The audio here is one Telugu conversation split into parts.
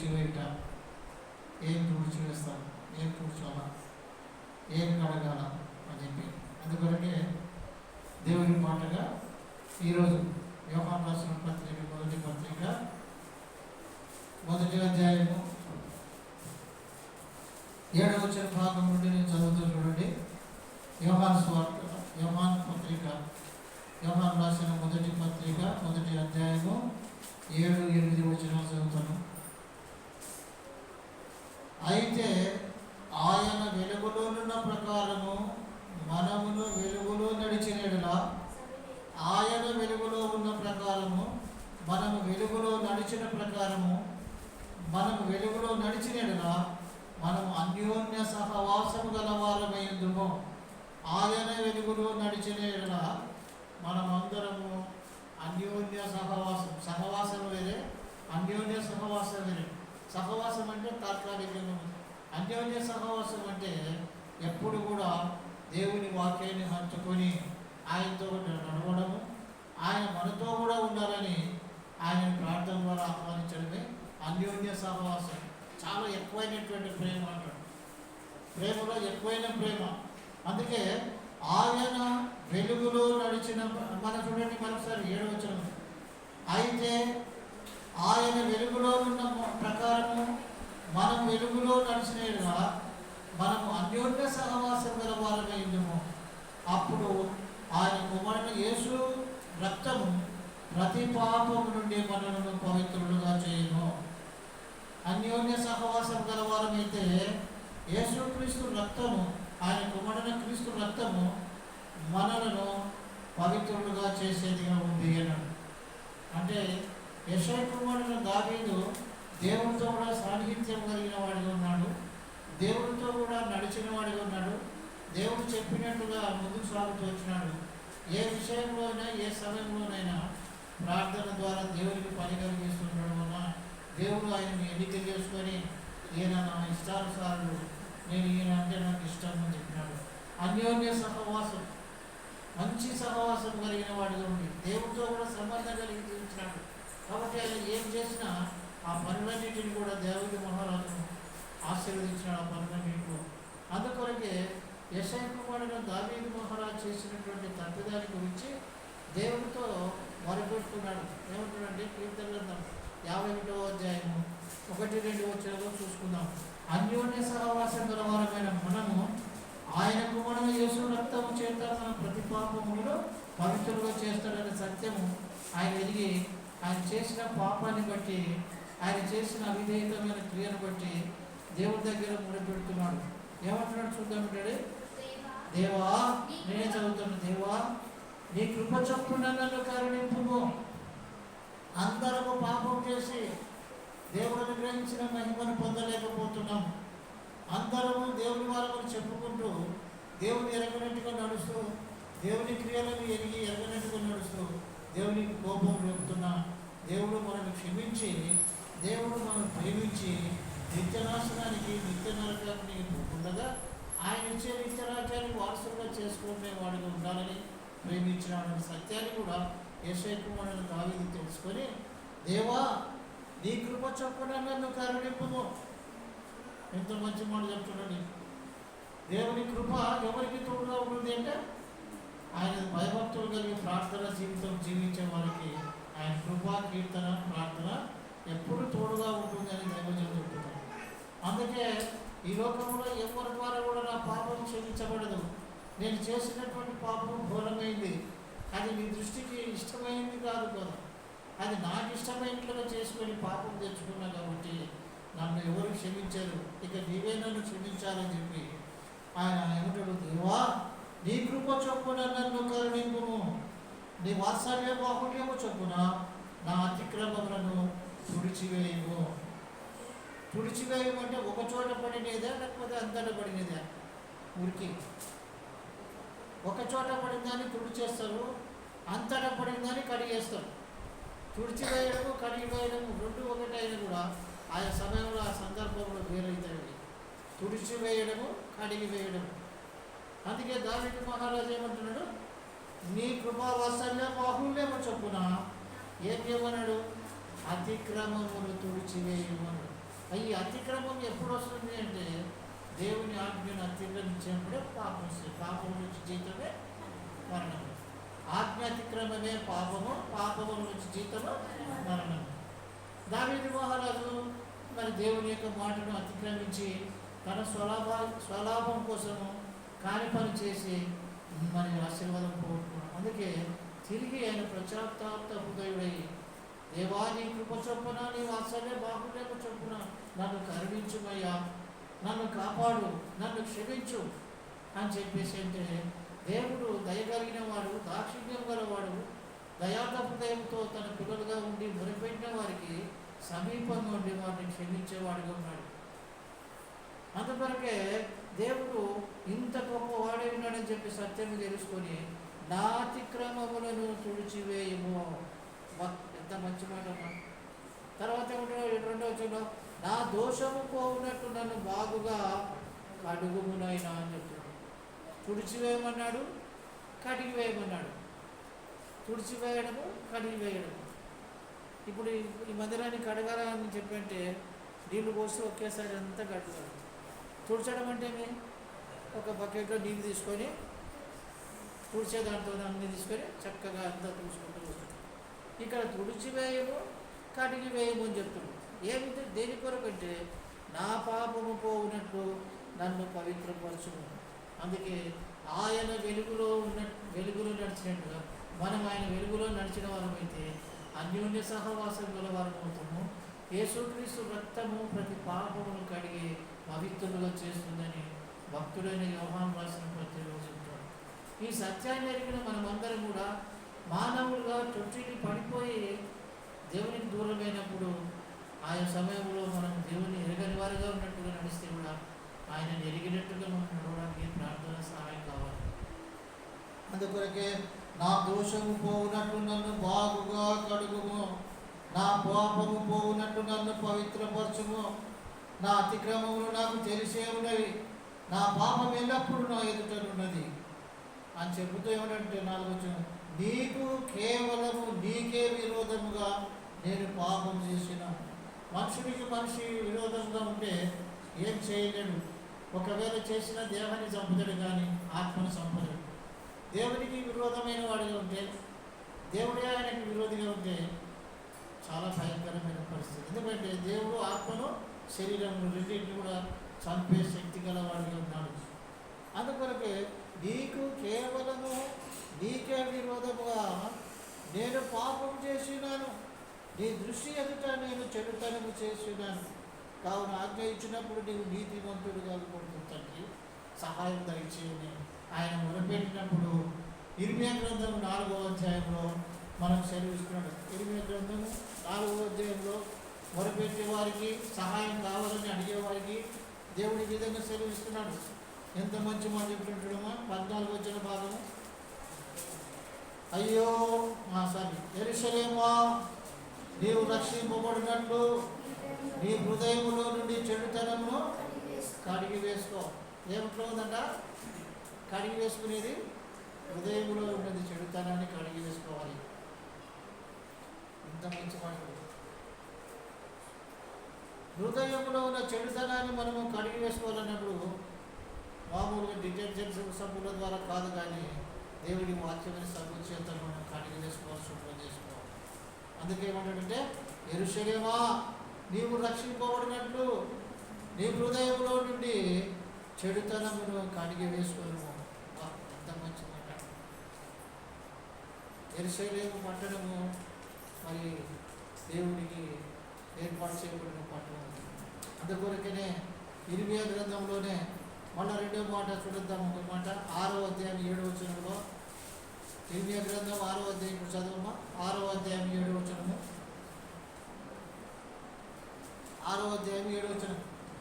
తుడిచివేయట ఏం తుడిచి ఏం కూర్చోవాలా ఏం కడగాల? అని చెప్పి. అందుకొరకే దేవుని మాటగా ఈరోజు వ్యవహారం రాసిన పత్రిక మొదటి పత్రిక మొదటి అధ్యాయము ఏడవ వచ్చిన భాగం నుండి నేను చదువుతూ చూడండి. వ్యవహార స్వార్త యోహాన్ పత్రిక వ్యవహారం రాసిన మొదటి పత్రిక మొదటి అధ్యాయము ఏడు ఎనిమిది వచ్చిన చదువుతాను అయితే ఆయన వెలుగులోనున్న ప్రకారము మనమును వెలుగులో నడిచినలా ఆయన వెలుగులో ఉన్న ప్రకారము మనము వెలుగులో నడిచిన ప్రకారము మనము వెలుగులో నడిచినలా మనము అన్యోన్య సహవాసము గల వారమైందుము ఆయన వెలుగులో నడిచిన మనమందరము అన్యోన్య సహవాసం సహవాసం వేరే అన్యోన్య సహవాసం వేరే. సహవాసం అంటే తాత్కాలికంగా అన్యోన్య సహవాసం అంటే ఎప్పుడు కూడా దేవుని వాక్యాన్ని హంచుకొని ఆయనతో నడవడము ఆయన మనతో కూడా ఉండాలని ఆయన ప్రార్థన ద్వారా ఆహ్వానించడమే అన్యోన్య సహవాసం. చాలా ఎక్కువైనటువంటి ప్రేమ అంటాడు. ప్రేమలో ఎక్కువైన ప్రేమ. అందుకే ఆయన వెలుగులో నడిచిన మన చూడండి మరోసారి ఏడవచనం అయితే ఆయన వెలుగులో ఉన్న ప్రకారము మనం వెలుగులో నడిచినగా మనము అన్యోన్య సహవాసం గల వారమైందము అప్పుడు ఆయన కుమారుని యేసు రక్తము ప్రతి పాపము నుండి మనలను పవిత్రులుగా చేయను అన్యోన్య సహవాసం గల వారమైతే యేసుక్రీస్తు రక్తము ఆయన కుమారుని క్రీస్తు రక్తము మనలను పవిత్రులుగా చేసేదిగా ఉంది అన్నాడు. అంటే యశోయ కుమారుడు దావీదు దేవునితో కూడా సాన్నిహిత్యం కలిగిన వాడిగా ఉన్నాడు. దేవుడితో కూడా నడిచిన వాడిగా ఉన్నాడు. దేవుడు చెప్పినట్టుగా ముందుకు సాగుతూ వచ్చినాడు. ఏ విషయంలోనైనా ఏ సమయంలోనైనా ప్రార్థన ద్వారా దేవునికి పని కలిగిస్తుండడం వలన దేవుడు ఆయనని ఎన్నిక చేసుకొని ఈయన నా ఇష్టానుసారులు నేను ఈయన అంటే నాకు ఇష్టం అని చెప్పినాడు. అన్యోన్య సహవాసం మంచి సహవాసం కలిగిన వాడిగా ఉంది దేవుడితో కూడా సంబంధం కలిగి జీవించినాడు. కాబట్టి ఆయన ఏం చేసినా ఆ పనులన్నింటిని కూడా దేవుడి మహారాజును ఆశీర్వదించినాడు ఆ పనులన్నింటిలో అందుకొరకే యశయ కుమారుడు దావీదు మహారాజు చేసినటువంటి తప్పిదాని గురించి దేవుడితో మొరపెట్టుకున్నాడు ఏమంటాడంటే కీర్తన గ్రంథం యాభై ఒకటో అధ్యాయము ఒకటి రెండు వచ్చేలో చూసుకుందాం. అన్యోన్య సహవాసం గలవారమైన మనము ఆయన కుమారుడు యేసు రక్తము చేత మన ప్రతి పాపములో పవిత్రులుగా చేస్తాడనే సత్యము ఆయన ఎదిగి ఆయన చేసిన పాపాన్ని బట్టి ఆయన చేసిన అవిధేయతమైన క్రియను బట్టి దేవుడి దగ్గర ముడిపెడుతున్నాడు ఏమంటున్నాడు చూద్దాం అంటే దేవా నేనే చదువుతాను. దేవా నీ కృప చొప్పున నన్ను కరుణింపుము. అందరము పాపం చేసి దేవుడిని గ్రహించిన మహిమను పొందలేకపోతున్నాం. అందరము దేవుని వారమని చెప్పుకుంటూ దేవుని ఎరగనట్టుగా నడుస్తూ దేవుని క్రియలను ఎరిగి ఎరగనట్టుగా నడుస్తూ దేవునికి కోపం రేపుతున్నా దేవుడు మనల్ని క్షమించి దేవుడు మనం ప్రేమించి నిత్యనాశనానికి నిత్య నరకానికి ఉండగా ఆయన ఇచ్చే నిత్యరాజ్యాన్ని వారసులుగా చేసుకునే వాడిగా ఉండాలని ప్రేమించినాడని సత్యాన్ని కూడా యశయ కుమారుని దావీదు తెలుసుకొని దేవా నీ కృప చొప్పున నన్ను కరుణింపుము. ఎంత మంచి మాట చెప్తున్నాడు దేవుని కృప ఎవరికి తోడుగా ఉంటుంది అంటే ఆయన భయభక్తులు కలిగి ప్రార్థన జీవితం జీవించే వారికి ఆయన కృప కీర్తన ప్రార్థన ఎప్పుడు తోడుగా ఉంటుందని దైవజనం చెప్తున్నాడు అందుకే ఈ లోకంలో ఎవరి ద్వారా కూడా నా పాపం క్షమించబడదు. నేను చేసినటువంటి పాపం ఘోరమైంది అది నీ దృష్టికి ఇష్టమైంది కాదు కదా. అది నాకు ఇష్టమైనట్లుగా చేసుకొని పాపం తెచ్చుకున్నా కాబట్టి నన్ను ఎవరు క్షమించారు. ఇక నీవే నన్ను క్షమించాలని చెప్పి ఆయన ఏమంటాడు దేవా నీ కృప చొప్పున నన్ను కరుణింపును నీ వాత్సల్య బాహుల్యము చొప్పున నా అతిక్రమములను తుడిచివేయము. తుడిచివేయమంటే ఒక చోట పడినదే? లేకపోతే అంతటా పడినదే? ఊరికి ఒక చోట పడిందని తుడి చేస్తారు అంతటా పడిందని కడిగేస్తారు. తుడిచి వేయడము కడిగి వేయడము రెండు ఒకటైన కూడా ఆయా సమయంలో ఆ సందర్భంలో వేరైతాయి తుడిచి వేయడము కడిగి వేయడము అందుకే దావిటి మహారాజు ఏమంటున్నాడు? నీ కృపావాసల్య బాహుల్యము చొప్పున ఏం చేయమన్నాడు? అతిక్రమములు తుడిచివేయమన్నాడు. ఈ అతిక్రమం ఎప్పుడు వస్తుంది అంటే దేవుని ఆజ్ఞను అతిక్రమించినప్పుడే పాపం వస్తుంది. పాపం నుంచి జీతమే మరణం ఆజ్ఞ అతిక్రమమే పాపము పాపము నుంచి జీతము మరణం దావీదు మహారాజు మరి దేవుని యొక్క మాటను అతిక్రమించి తన స్వలాభ స్వలాభం కోసము కాని పని చేసి మరి ఆశీర్వాదం పోగొట్టుకున్నాడు అందుకే తిరిగి ఆయన ప్రచాప్తాప్త హృదయుడై దేవాని కృప చొప్పున నీ వాత్సల్య బాహుల్యము చొప్పున నన్ను కరుణించుమయ్యా. నన్ను కాపాడు నన్ను క్షమించు అని చెప్పేసి అంటే దేవుడు దయగలిగిన వాడు దాక్షిణ్యం గలవాడు దయాతపదయంతో తన పిల్లలుగా ఉండి మురిపెట్టిన వారికి సమీపంగా ఉండి వారిని క్షమించేవాడుగా ఉన్నాడు. అంతవరకే దేవుడు ఇంత గొప్ప వాడే ఉన్నాడని చెప్పి సత్యం తెలుసుకొని నా అతిక్రమములను తుడిచివేయము ఎంత మంచి మాట తర్వాత ఏమంటాడు రెండో వచ్చిన నా దోషము పోవునట్టు నన్ను బాగుగా కడుగుమునైనా అని చెప్తున్నాడు. తుడిచివేయమన్నాడు కడిగి వేయమన్నాడు తుడిచివేయడము కడిగి వేయడము ఇప్పుడు ఈ- మందిరాన్ని కడగాలని చెప్పంటే నీళ్ళు పోసి ఒకేసారి అంతా కడగాలి తుడిచడం అంటే ఏమి? ఒక బకెట్లో నీళ్ళు తీసుకొని తుడిచే దాంతో అన్నీ తీసుకొని చక్కగా అంతా తుడుచుకుంటూ వస్తుంది ఇక్కడ తుడిచివేయము కడిగి వేయము అని చెప్తున్నాడు. ఏమిటి? దేని కొరకంటే నా పాపము పోవునట్లు నన్ను పవిత్రపరచును అందుకే ఆయన వెలుగులో ఉన్న వెలుగులో నడిచినట్టుగా మనం ఆయన వెలుగులో నడిచిన వారమైతే అన్యోన్య సహవాసం గల వారం అవుతాము యేసుక్రీస్తు రక్తము ప్రతి పాపమును కడిగి పవిత్రులుగా చేస్తుందని భక్తుడైన యోహాన్ రాసిన ప్రతిరోజు చెప్తాడు. ఈ సత్యాన్ని ఎరిగిన మనమందరం కూడా మానవులుగా చుట్టూని పడిపోయి దేవునికి దూరమైనప్పుడు ఆయా సమయంలో మనం దేవుని ఎరగని వారిగా ఉన్నట్టుగా నడిస్తే కూడా ఆయన ఎరిగినట్టుగా మనం నడవడానికి ప్రార్థన సహాయం కావాలి. అందుకొరకే నా దోషము పోవునట్టు నన్ను బాగుగా కడుగుము. నా పాపము పోవునట్టు నన్ను పవిత్రపరచుము. నా అతిక్రమములు నాకు తెలిసే ఉన్నవి. నా పాపం ఎల్లప్పుడూ నా ఎదుటనున్నది. అని చెబుతూ ఏమంటే నాలుగు వచ్చిన నీకు కేవలము నీకే విరోధముగా నేను పాపం చేసిన. మనుషుడికి మనిషి విరోధంగా ఉంటే ఏం చేయలేడు. ఒకవేళ చేసిన దేహాన్ని చంపుతాడు కానీ ఆత్మను చంపలేడు దేవునికి విరోధమైన వాడిగా ఉంటే దేవుడే ఆయనకి విరోధిగా ఉంటే చాలా భయంకరమైన పరిస్థితి. ఎందుకంటే దేవుడు ఆత్మను శరీరము రెండింటిని కూడా చంపే శక్తి గలవాడిగా ఉన్నాడు. అందుకొరకే నీకు కేవలము నీకే విరోధముగా నేను పాపం చేసినాను. నీ దృష్టి ఎదుట నేను చెడుతనము చేసినాను కావున ఆజ్ఞ ఇచ్చినప్పుడు నీవు నీతివంతుడుగా కొడుకు తండ్రి. సహాయం దయచేయని ఆయన మొదలుపెట్టినప్పుడు ఇరిమియా గ్రంథం నాలుగో అధ్యాయంలో మనం సెలవిస్తున్నాడు ఇరిమియా గ్రంథము నాలుగో అధ్యాయంలో మొరపెట్టే వారికి సహాయం కావాలని అడిగేవారికి దేవుడి విధంగా సెలవిస్తున్నాడు ఎంత మంచి మాట చెప్తుంటాడమ్మా పద్నాలుగు వచ్చిన భాగము. అయ్యో మా సారీ ఎరుసలేమా నీవు రక్షింపబడినట్లు నీ హృదయములో నుండి చెడుతనమును కడిగి వేసుకో. ఏమిట్లో ఉందంట? కడిగి వేసుకునేది హృదయములో ఉన్నది చెడుతనాన్ని కడిగి వేసుకోవాలి. ఇంత మంచి మాట హృదయంలో ఉన్న చెడుతనాన్ని మనము కడిగి వేసుకోవాలన్నప్పుడు మామూలుగా డిటర్జెంట్ సబ్బుల ద్వారా కాదు కానీ దేవుడి వాక్యమైన సబ్బు చేత మనం కడిగి వేసుకోవాల్సి శుభ్రం చేసుకోవాలి అందుకే ఏమంటాడంటే ఎరుషలేమా నీవు రక్షింపబడినట్లు నీ హృదయంలో నుండి చెడుతనమును కడిగి వేసుకోను. అంత మంచి మాట. ఎరుసలేము పట్టణము మరి దేవుడికి ఏర్పాటు చేయబడిన పట్టణం అందుకొరకనే ఇరిమియా గ్రంథంలోనే మళ్ళా రెండో మాట చూడొద్దాం ఒక మాట. ఆరో అధ్యాయం ఏడో వచనంలో ఇరిమియా గ్రంథం ఆరో అధ్యాయం ఇప్పుడు చదవమ్మా. ఆరో అధ్యాయం ఏడు వచనము. ఆరో అధ్యాయం ఏడు వచనం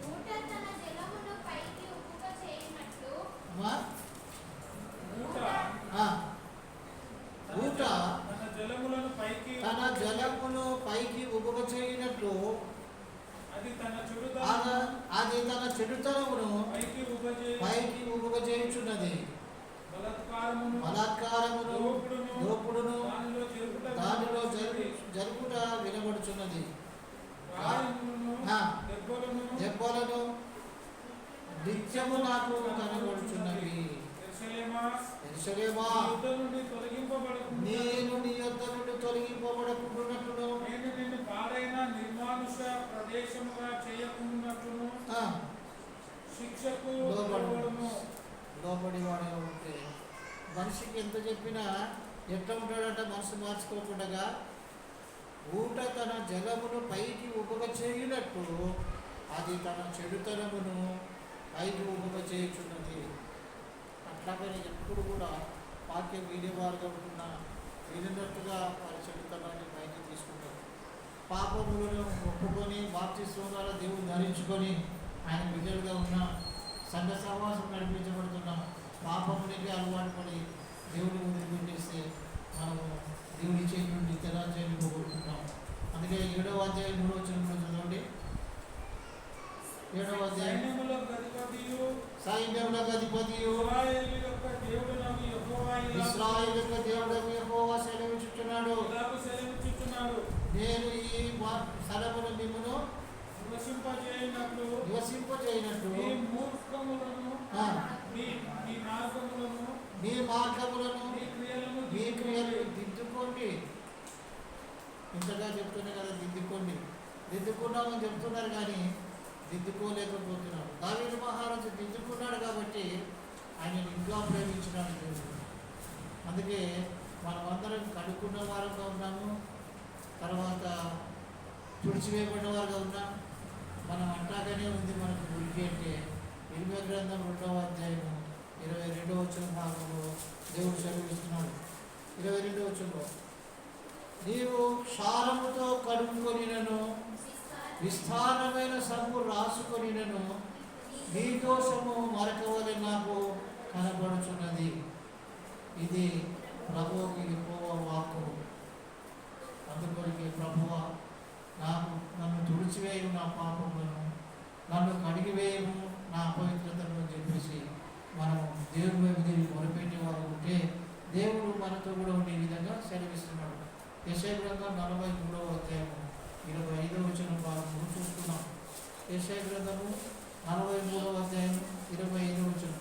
ఊట తన జలమును పైకి ఉప్పుక చేయనట్లు అమ్మా ఊట ఆ, ఊట తన జలములను పైకి తన జలమును పైకి ఉబుక చేయనట్లు అది తన ఆగ- చెడుతనమును అది తన చెడుతనమును పైకి ఉపజే పైకి ఉపగజేయుచున్నది బలాత్కారమును బలాత్కారమును దోపుడును దోపుడును దానిలో జరుపుట దానిలో జరుపు జరుపుట వినబడుచున్నది దెబ్బలను నిత్యము నాకు కనబడుచున్నవి. నేను నీ యొద్ద నుండి తొలగింపబడకుండానట్లును నేను నిన్ను పాడైన నిర్మానుష ప్రదేశముగా చేయకుండానట్లును ఆ, శిక్షకు లోబడు. వాడుగా ఉంటే. మనిషికి ఎంత చెప్పినా ఎట్లా ఉంటాడంటే మనసు మార్చుకోకుండా? ఊట తన జలమును పైకి ఉపగ చేయునట్టు అది తన చెడుతనమును పైకి ఉపగ చేయుచున్నది అట్లాగనే ఎప్పుడు కూడా వాక్యం వినేవారుగా ఉన్న వినినట్టుగా వారి చెడుతనాన్ని పైకి తీసుకుంటారు. పాపములను ఒప్పుకొని బాప్తిస్వం ద్వారా దేవుడు ధరించుకొని ఆయన బిడ్డలుగా ఉన్న సంఘ సహవాసం నడిపించబడుతున్న పాపమునికి అలవాటు పడి దేవుని వదిలిపెట్టేస్తే మనము దేవుడి చేతి నుండి తెరాజాన్ని పోగొట్టుకుంటాం అందుకే ఏడవ అధ్యాయం మూడవ వచ్చిన చదవండి. ఏడవ అధ్యాయం. సైన్యముల గధిపతియు సైన్యముల అధిపతియు ఇశ్రాయేలు యొక్క దేవుడునగు యెహోవా ఇలా ఇస్రాయేల్ యొక్క దేవుడు యెహోవా సెలవిచ్చుచున్నాడు. నేను ఈ మా- స్థలమును మిమ్మును నివసింపజేయునట్లు నివసింపజేయనట్టు మీ మూర్ఖములను మీ మార్గములను మీ మార్గములను మీ క్రియలను మీ క్రియలు దిద్దుకోండి. ఇంతగా చెప్తున్నా కదా దిద్దుకోండి. దిద్దుకున్నామని చెప్తున్నారు కానీ దిద్దుకోలేకపోతున్నారు. దావీదు మహారాజు దిద్దుకున్నాడు కాబట్టి ఆయన ఇంకా ప్రేమించినాడు దేవుడు అందుకే మనమందరం కడుక్కున్న వారంగా ఉన్నాము. తర్వాత తుడిచివేయబడిన వారుగా ఉన్నాం. మనం అంటాగానే ఉంది మనకు గురికి అంటే ఇరవై గ్రంథం రెండవ అధ్యాయము ఇరవై రెండవ వచ్చిన భాగంలో దేవుడు చదివిస్తున్నాడు ఇరవై రెండు వచ్చంలో నీవు క్షారముతో కడుక్కొనినను విస్తారమైన సబ్బు రాసుకొనినను నీ దోషము మరకవలె నాకు కనబడుచున్నది. ఇది ప్రభువుకి ఎక్కువ వాక్కు. అందుకొరికి ప్రభువ నాకు నన్ను తుడిచివేయు నా పాపములను నన్ను కడిగివేయము నా అపవిత్రతను చెప్పేసి మనం దేవుని వైపు తిరిగి మొరపెట్టే ఉంటే దేవుడు మనతో కూడా ఉండే విధంగా సెలవిస్తున్నాడు. యశయ గ్రంథం నలభై మూడవ అధ్యాయము ఇరవై ఐదవ వచ్చిన భాగము చూస్తున్నాం. యశయ గ్రంథము నలభై మూడవ అధ్యాయం ఇరవై ఐదవ వచ్చిన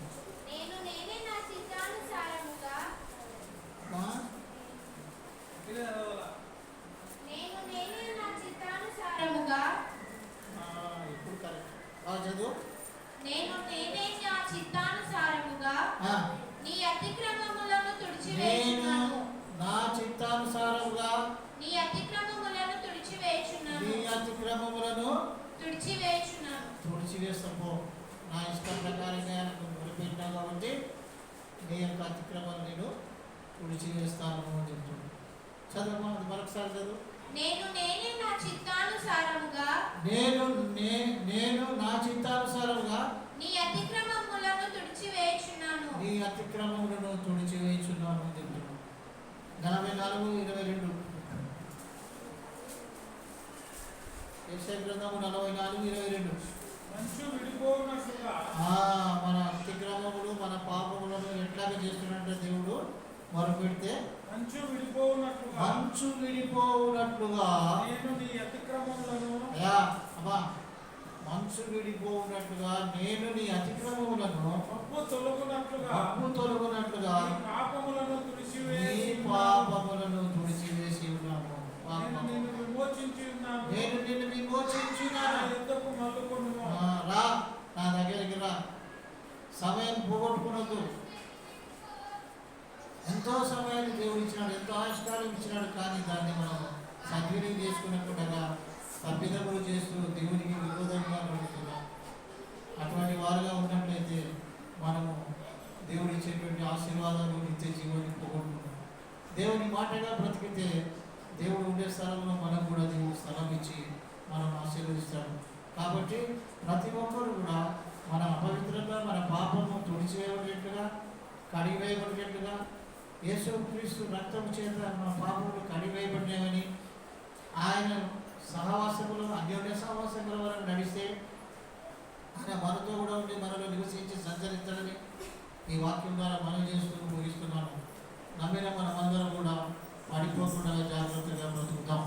నేను నేనే నా చిత్తానుసారముగా ఇదే చదవాలా? నేను నేనే నా చిత్తానుసారముగా ఇప్పుడు కరెక్ట్ ఆ చదువు నేను నేనే నా చిత్తానుసారముగా ఆ, నీ అతిక్రమములను నేను తుడిచివేయుచున్నాను నా చిత్తానుసారముగా నీ అతిక్రమములను తుడిచివేయుచున్నాను నీ అతిక్రమములను తుడిచివేస్తాము నా ఇష్టం ప్రకారంగా నువ్వు మొదలుపెట్టినావు కాబట్టి నీ యొక్క అతిక్రమాలు నేను తుడిచివేస్తాను అని చెప్తున్నాను చదువు మరొకసారి చదువు. నేను నేనే నా చిత్తానుసారముగా నేను నేను నా చిత్తానుసారముగా నీ అతిక్రమములను తుడిచివేయుచున్నాను నీ అతిక్రమములను తుడిచివేయుచున్నాను అని చెప్తున్నాను నలభై నాలుగు ఇరవై రెండు. యెషయా గ్రంథము నలభై నాలుగు ఇరవై రెండు. మంచు విడిపోనట్లుగా ఆ, మన అతిక్రమములు మన పాపములను ఎట్లాగ చేస్తున్నట్టు దేవుడు మొరపెడితే మంచు విడిపోనట్లుగా మంచు విడిపోవునట్లుగా నేను నీ అతిక్రమములను అమ్మా మంచు విడిపోవునట్లుగా నేను నీ అతిక్రమములను పప్పు తొలగునట్లుగా. అప్పు తొలగునట్లుగా పాపములను తుడిచివేసి పాపములను తుడిచివేసి ఉన్నాము నేను విమోచించి ఉన్నాను. ఇస్తాడు కాబట్టి ప్రతి ఒక్కరు కూడా మన అపవిత్రంగా మన పాపము తుడిచేయబడేట్టుగా కడిగివేయబడేట్టుగా యేసుక్రీస్తు రక్తం చేత మన పాపములు కడిగివేయబడినవని ఆయన సహవాసములు అన్యోన్య సహవాసముల వరకు నడిస్తే ఆయన మనతో కూడా ఉండి మనలో నివసించి సంచరించాలని ఈ వాక్యం ద్వారా మనం చేస్తూ ముగిస్తున్నాను. నమ్మిన మనమందరం కూడా పడిపోకుండా జాగ్రత్తగా బ్రతుకుతాం.